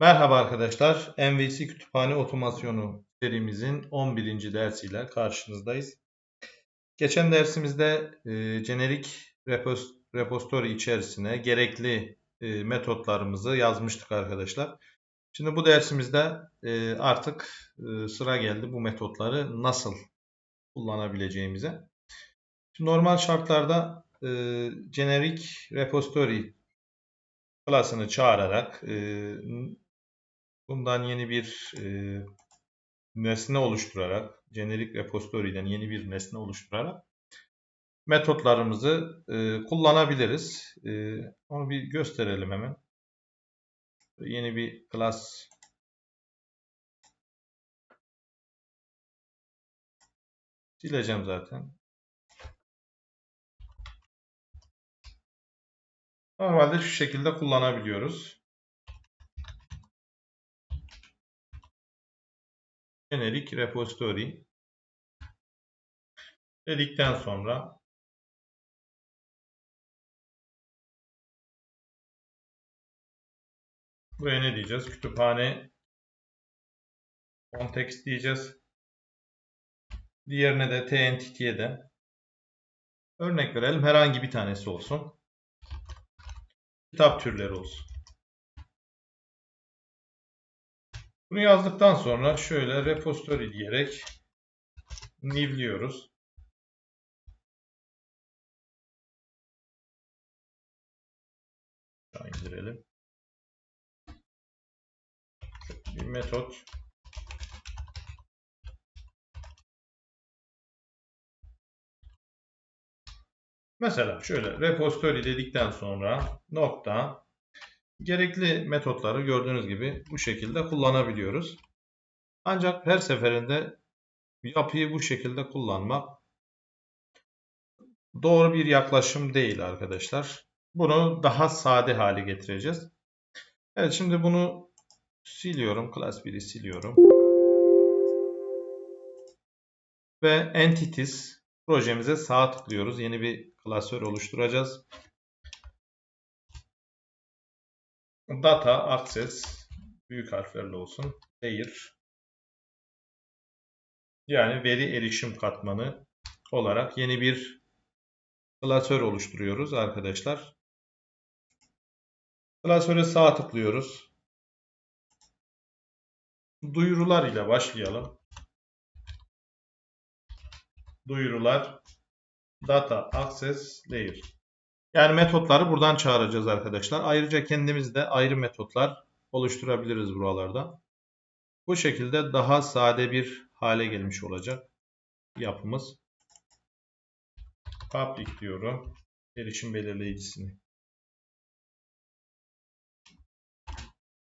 Merhaba arkadaşlar. MVC Kütüphane Otomasyonu serimizin 11. dersiyle karşınızdayız. Geçen dersimizde e, jenerik repos, repository içerisine gerekli e, metotlarımızı yazmıştık arkadaşlar. Şimdi bu dersimizde e, artık e, sıra geldi bu metotları nasıl kullanabileceğimize. Şimdi normal şartlarda e, generic repository klasını çağırarak e, bundan yeni bir e, nesne oluşturarak generic repository'den yeni bir nesne oluşturarak metotlarımızı e, kullanabiliriz. E, onu bir gösterelim hemen. Yeni bir class sileceğim zaten. Normalde şu şekilde kullanabiliyoruz. Generic repository dedikten sonra buraya ne diyeceğiz? Kütüphane context diyeceğiz. Diğerine de tentity'ye de örnek verelim. Herhangi bir tanesi olsun kitap türleri olsun. Bunu yazdıktan sonra şöyle repository diyerek new'liyoruz. indirelim. Bir metot Mesela şöyle repository dedikten sonra nokta gerekli metotları gördüğünüz gibi bu şekilde kullanabiliyoruz. Ancak her seferinde yapıyı bu şekilde kullanmak doğru bir yaklaşım değil arkadaşlar. Bunu daha sade hale getireceğiz. Evet şimdi bunu siliyorum. Class 1'i siliyorum. Ve Entities projemize sağ tıklıyoruz. Yeni bir klasör oluşturacağız. Data access büyük harflerle olsun. Layer yani veri erişim katmanı olarak yeni bir klasör oluşturuyoruz arkadaşlar. Klasöre sağ tıklıyoruz. Duyurular ile başlayalım. Duyurular Data Access Layer. Yani metotları buradan çağıracağız arkadaşlar. Ayrıca kendimiz de ayrı metotlar oluşturabiliriz buralarda. Bu şekilde daha sade bir hale gelmiş olacak yapımız. Public diyorum. Erişim belirleyicisini.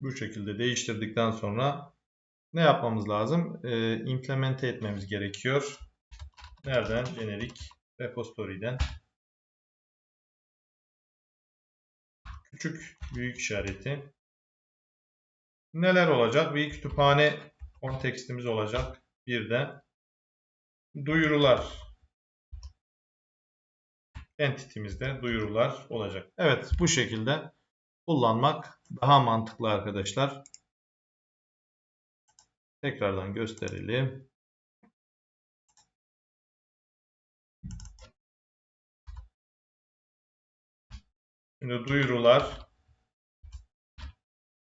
Bu şekilde değiştirdikten sonra ne yapmamız lazım? Ee, implemente etmemiz gerekiyor. Nereden? Generic repository'den küçük büyük işareti neler olacak? Bir kütüphane kontekstimiz olacak. Bir de duyurular entity'mizde duyurular olacak. Evet bu şekilde kullanmak daha mantıklı arkadaşlar. Tekrardan gösterelim. Şimdi duyurular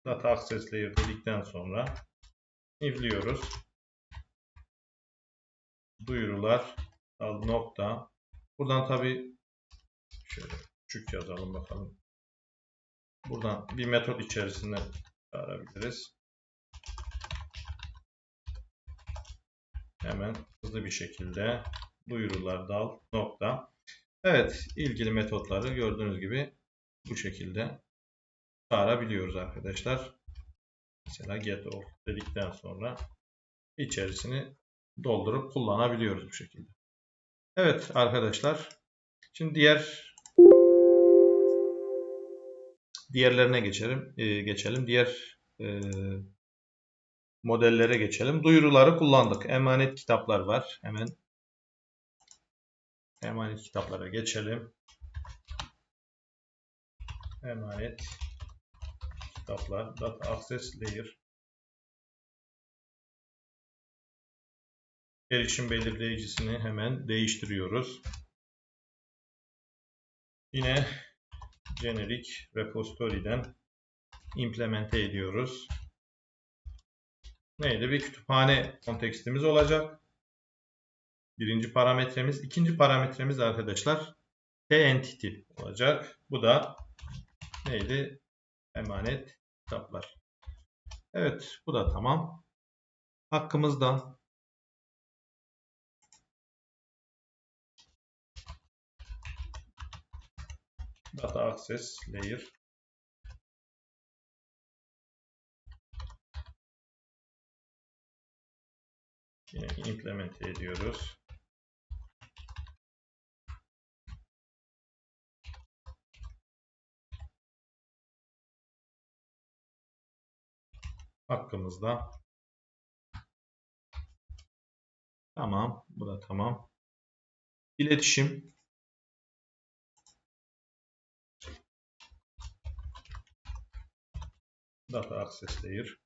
data access layer dedikten sonra nivliyoruz. Duyurular nokta. Buradan tabi şöyle küçük yazalım bakalım. Buradan bir metot içerisinde çağırabiliriz. Hemen hızlı bir şekilde duyurular dal nokta. Evet ilgili metotları gördüğünüz gibi bu şekilde çağırabiliyoruz arkadaşlar. Mesela get all dedikten sonra içerisini doldurup kullanabiliyoruz bu şekilde. Evet arkadaşlar. Şimdi diğer diğerlerine geçelim. E, geçelim. Diğer e, modellere geçelim. Duyuruları kullandık. Emanet kitaplar var. Hemen emanet kitaplara geçelim emanet kitaplar, data access layer, erişim belirleyicisini hemen değiştiriyoruz. Yine generic repository'den implemente ediyoruz. Neydi? Bir kütüphane kontekstimiz olacak. Birinci parametremiz. ikinci parametremiz arkadaşlar entity olacak. Bu da neydi? Emanet kitaplar. Evet. Bu da tamam. Hakkımızda data access layer yine implement ediyoruz. Hakkımızda. Tamam. Bu da tamam. İletişim. Data Access Layer.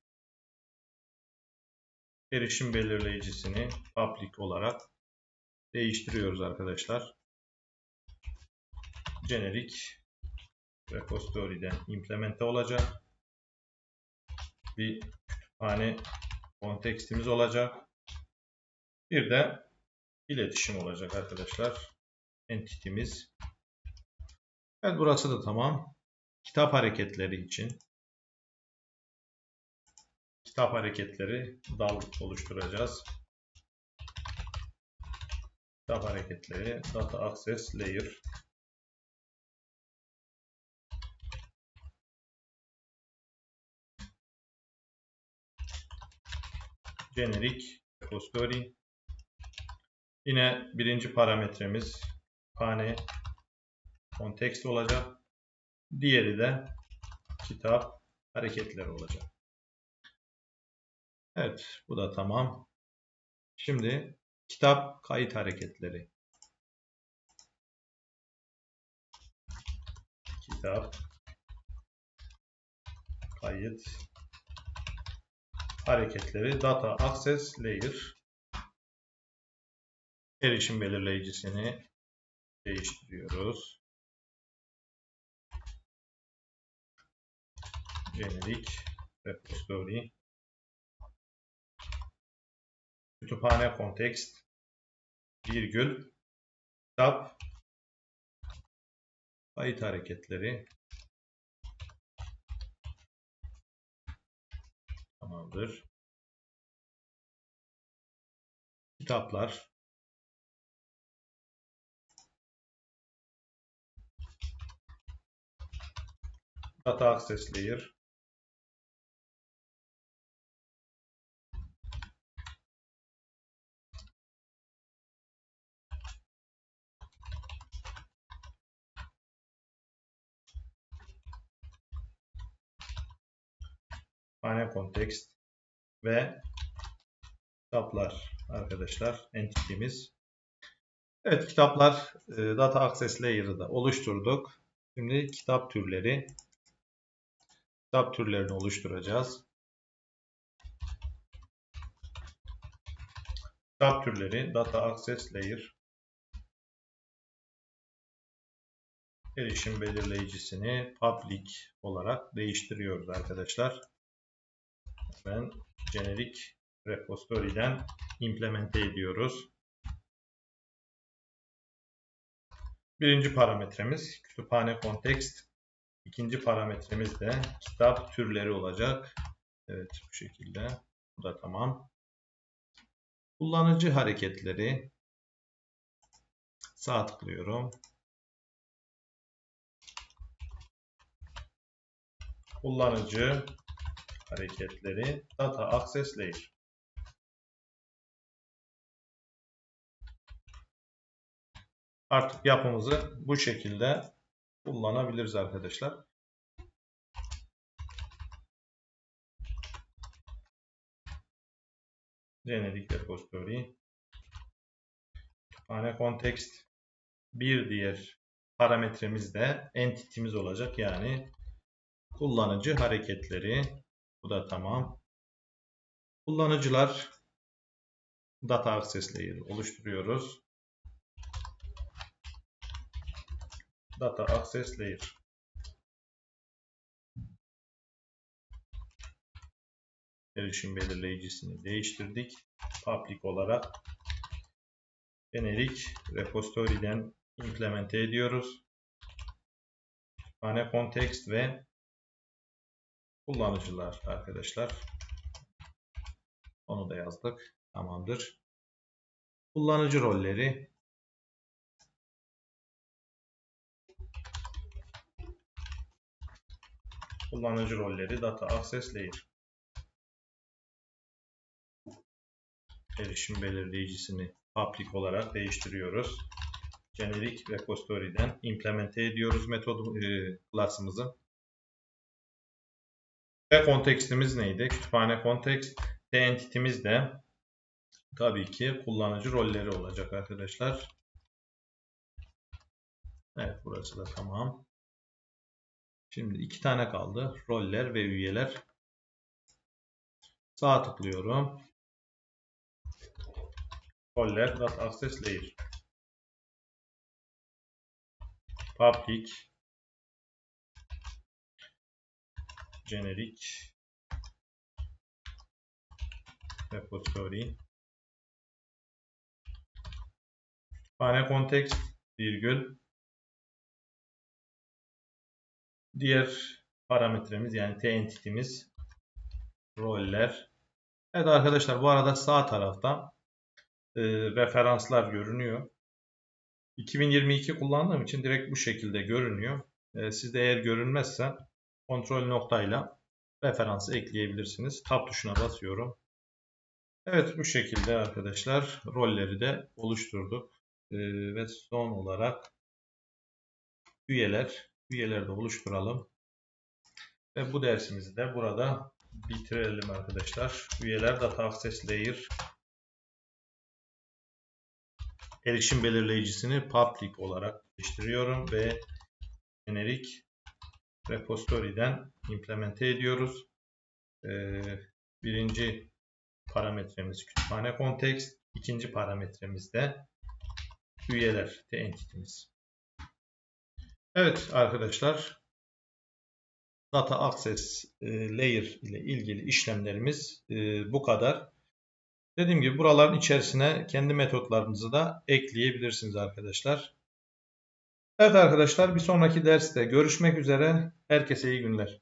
Erişim belirleyicisini public olarak değiştiriyoruz arkadaşlar. Generic repository'den implemente olacak bir kütüphane kontekstimiz olacak. Bir de iletişim olacak arkadaşlar. Entity'miz. Evet burası da tamam. Kitap hareketleri için kitap hareketleri dal oluşturacağız. Kitap hareketleri data access layer generic repository. Yine birinci parametremiz pane context olacak. Diğeri de kitap hareketleri olacak. Evet, bu da tamam. Şimdi kitap kayıt hareketleri. Kitap kayıt hareketleri Data Access Layer erişim belirleyicisini değiştiriyoruz. Generic Repository Kütüphane Context virgül kitap kayıt hareketleri Tamamdır. Kitaplar. Data Access Layer. Pane Context ve kitaplar arkadaşlar entity'miz. Evet kitaplar e, Data Access Layer'ı da oluşturduk. Şimdi kitap türleri kitap türlerini oluşturacağız. Kitap türleri Data Access Layer erişim belirleyicisini public olarak değiştiriyoruz arkadaşlar. Ben generic repository'den implemente ediyoruz. Birinci parametremiz kütüphane context. İkinci parametremiz de kitap türleri olacak. Evet bu şekilde. Bu da tamam. Kullanıcı hareketleri sağ tıklıyorum. Kullanıcı hareketleri Data Access Layer. Artık yapımızı bu şekilde kullanabiliriz arkadaşlar. Generic repository. Kütüphane context. Bir diğer parametremiz de entity'miz olacak. Yani Kullanıcı hareketleri. Bu da tamam. Kullanıcılar data access layer oluşturuyoruz. Data access layer. Erişim belirleyicisini değiştirdik. Public olarak generic repository'den implemente ediyoruz. Kütüphane context ve kullanıcılar arkadaşlar. Onu da yazdık. Tamamdır. Kullanıcı rolleri kullanıcı rolleri data access layer erişim belirleyicisini public olarak değiştiriyoruz. Generic repository'den implemente ediyoruz metodu e, class'ımızı. Ve kontekstimiz neydi? Kütüphane context. T entity'miz de tabii ki kullanıcı rolleri olacak arkadaşlar. Evet burası da tamam. Şimdi iki tane kaldı. Roller ve üyeler. Sağ tıklıyorum. Roller dot access layer. Public generic repository kütüphane context virgül diğer parametremiz yani t entity'miz roller. Evet arkadaşlar bu arada sağ tarafta e, referanslar görünüyor. 2022 kullandığım için direkt bu şekilde görünüyor. E, sizde eğer görünmezse kontrol noktayla referansı ekleyebilirsiniz. Tab tuşuna basıyorum. Evet bu şekilde arkadaşlar rolleri de oluşturduk. E, ve son olarak üyeler. Üyeleri de oluşturalım. Ve bu dersimizi de burada bitirelim arkadaşlar. Üyeler Data Access Layer erişim belirleyicisini public olarak değiştiriyorum ve generic repository'den implemente ediyoruz. Ee, birinci parametremiz kütüphane context, ikinci parametremiz de üyeler, de entity'miz. Evet arkadaşlar, Data Access e, Layer ile ilgili işlemlerimiz e, bu kadar. Dediğim gibi buraların içerisine kendi metotlarınızı da ekleyebilirsiniz arkadaşlar. Evet arkadaşlar bir sonraki derste görüşmek üzere. Herkese iyi günler.